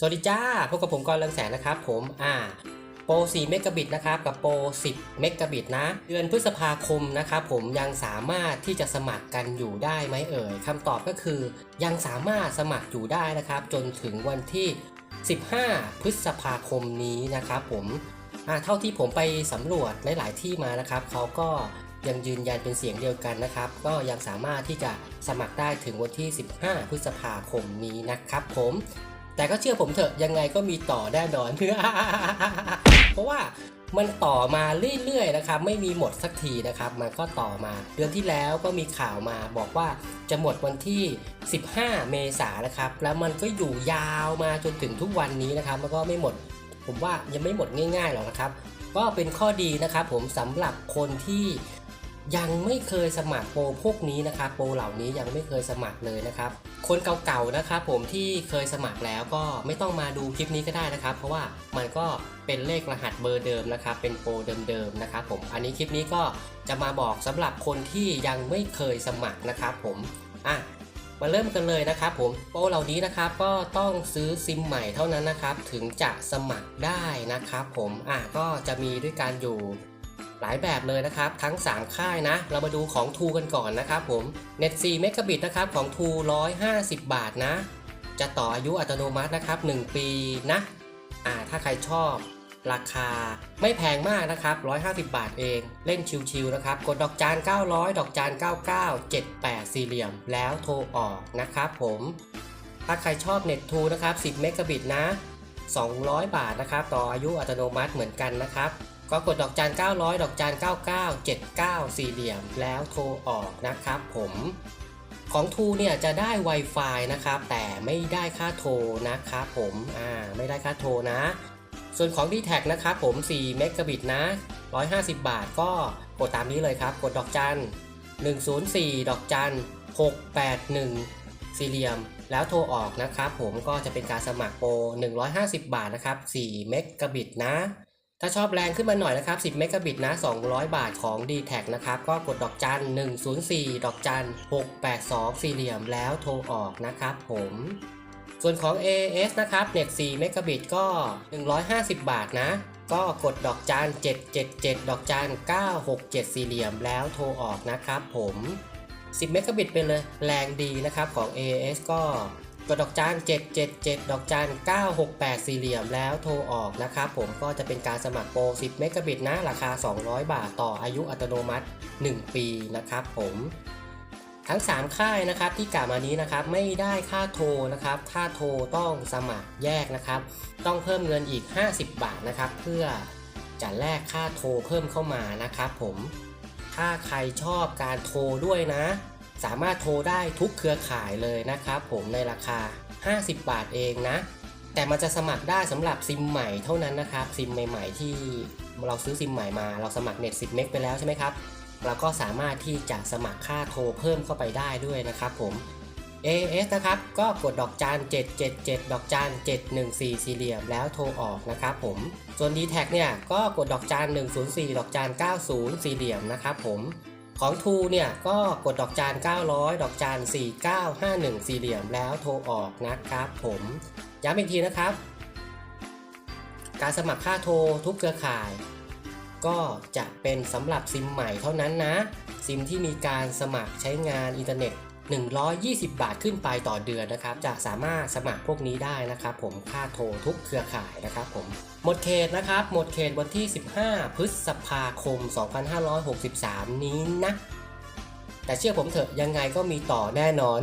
สวัสดีจ้า พบกับผมกรเรืองแสนนะครับผม อ่า โปร 4 เมกะบิตนะครับ กับโปร 10 เมกะบิตนะ เดือนพฤษภาคมนะครับผมยังสามารถที่จะสมัครกันอยู่ได้ไหมเอ่ยคำตอบก็คือ ยังสามารถสมัครอยู่ได้นะครับ จนถึงวันที่ 15 พฤษภาคมนี้นะครับผม อ่า เท่าที่ผมไปสำรวจหลาย ๆ ที่มานะครับ เขาก็ยังยืนยันเป็นเสียงเดียวกันนะครับ ก็ยังสามารถที่จะสมัครได้ถึงวันที่ 15 พฤษภาคมนี้นะครับผม แต่ก็เชื่อผมเถอะยังไงก็มีต่อแน่นอนเพราะว่ามันต่อมาเรื่อยๆนะครับ ไม่มีหมดสักทีนะครับ มันก็ต่อมา เดือนที่แล้วก็มีข่าวมาบอกว่าจะหมดวันที่ 15 เมษายนนะครับ แล้วมันก็อยู่ยาวมาจนถึงทุกวันนี้นะครับมันก็ไม่หมด ผมว่ายังไม่หมดง่ายๆหรอกนะครับ ก็เป็นข้อดีนะครับ ผมสำหรับคนที่ ยังไม่เคยสมัครโปรพวกนี้นะครับโปรเหล่านี้ยังไม่เคยสมัครเลยนะครับ คนเก่าๆนะครับผมที่เคยสมัครแล้วก็ไม่ต้องมาดูคลิปนี้ก็ได้นะครับ เพราะว่ามันก็เป็นเลขรหัสเบอร์เดิมนะครับ เป็นโปรเดิมๆนะครับผมอันนี้คลิปนี้ก็จะมาบอกสำหรับคนที่ยังไม่เคยสมัครนะครับผมอะมาเริ่มกันเลยนะครับผมโปรเหล่านี้นะครับก็ต้องซื้อซิมใหม่เท่านั้นนะครับ ถึงจะสมัครได้นะครับผมอะก็จะมีด้วยกันอยู่ หลายแบบเลยนะครับ ทั้ง 3 ค่ายนะ เรามาดูของ True กันก่อนนะครับผม Net 4 m b นะครับของ True 150 บาทนะ จะต่ออายุอัตโนมัตินะครับ 1 ปีนะอ่าถ้าใครชอบราคาไม่แพงมากนะครับ 150 บาทเอง เล่นชิวๆนะครับ กดดอกจาน 900 ดอกจาน 99 78 สี่เหลี่ยม แล้วโทรออกนะครับผม ถ้าใครชอบเน็ตทูนะครับ 10 เมกะบิตนะ 200 บาทนะครับ ต่ออายุอัตโนมัติเหมือนกันนะครับ ก็กดดอกจาน900 ดอกจาน99 79 สี่เหลี่ยม แล้วโทรออกนะครับผมของทูเนี่ยจะได้ Wi-Fi นะครับแต่ไม่ได้ค่าโทรนะครับผมอ่าไม่ได้ค่าโทรนะ ส่วนของ d t แทนะครับผม4เมกะบิตนะ 150 บาทก็กดตามนี้เลยครับ กดดอกจัน 104 ดอกจัน 681 สี่เหลี่ยม แล้วโทรออกนะครับผมก็จะเป็นการสมัครโปร 150 บาทนะครับ4เมกะบิตนะ ถ้าชอบแรงขึ้นมาหน่อยนะครับ 10 เมกะบิตนะ 200 บาทของ d t แทนะครับ ก็กดดอกจัน 104 ดอกจัน 682 สี่เหลี่ยมแล้วโทรออกนะครับผม ส่วนของ AS นะครับเน็ต4เมกะบิตก็ 150 บาทนะ ก็กดดอกจัน 777 ดอกจัน 967 สี่เหลี่ยมแล้วโทรออกนะครับผม 10 เมกะบิตเป็นเลย แรงดีนะครับของ AS ก็ กดดอกจาน777 ดอกจาน968 สี่เหลี่ยมแล้วโทรออกนะครับผมก็จะเป็นการสมัครโปร 10 เมกะบิตนะ ราคา 200 บาทต่ออายุอัตโนมัติ 1 ปีนะครับผมทั้ง 3 ค่ายนะครับที่กล่าวมานี้นะครับไม่ได้ค่าโทรนะครับค่าโทรต้องสมัครแยกนะครับ ต้องเพิ่มเงินอีก 50 บาทนะครับ เพื่อจะแลกค่าโทรเพิ่มเข้ามานะครับ ผมถ้าใครชอบการโทรด้วยนะ สามารถโทรได้ทุกเครือข่ายเลยนะครับผมในราคา 50 บาทเองนะ แต่มันจะสมัครได้สำหรับซิมใหม่เท่านั้นนะครับซิมใหม่ ๆ ที่เราซื้อซิมใหม่มา เราสมัครเน็ต10เมกไปแล้วใช่ไหมครับเราก็สามารถที่จะสมัครค่าโทรเพิ่มเข้าไปได้ด้วยนะครับผม AS นะครับก็กดดอกจาน 777 ดอกจาน 714 สี่เหลี่ยมแล้วโทรออกนะครับผม ส่วน d t แทเนี่ยก็กดดอกจาน 104 ดอกจาน 90 สี่เหลี่ยมนะครับผม ของ True เนี่ยก็กดดอกจาน 900 ดอกจาน 4951 สี่เหลี่ยมแล้วโทรออกนะครับผมย้ำอีกทีนะครับ การสมัครค่าโทรทุกเครือข่าย ก็จะเป็นสำหรับซิมใหม่เท่านั้นนะ ซิมที่มีการสมัครใช้งานอินเทอร์เน็ต 120 บาทขึ้นไปต่อเดือนนะครับ จะสามารถสมัครพวกนี้ได้นะครับ ผมค่าโทรทุกเครือข่ายนะครับผมหมดเขตนะครับ หมดเขตวันที่ 15 พฤษภาคม 2563 นี้นะ แต่เชื่อผมเถอะยังไงก็มีต่อแน่นอน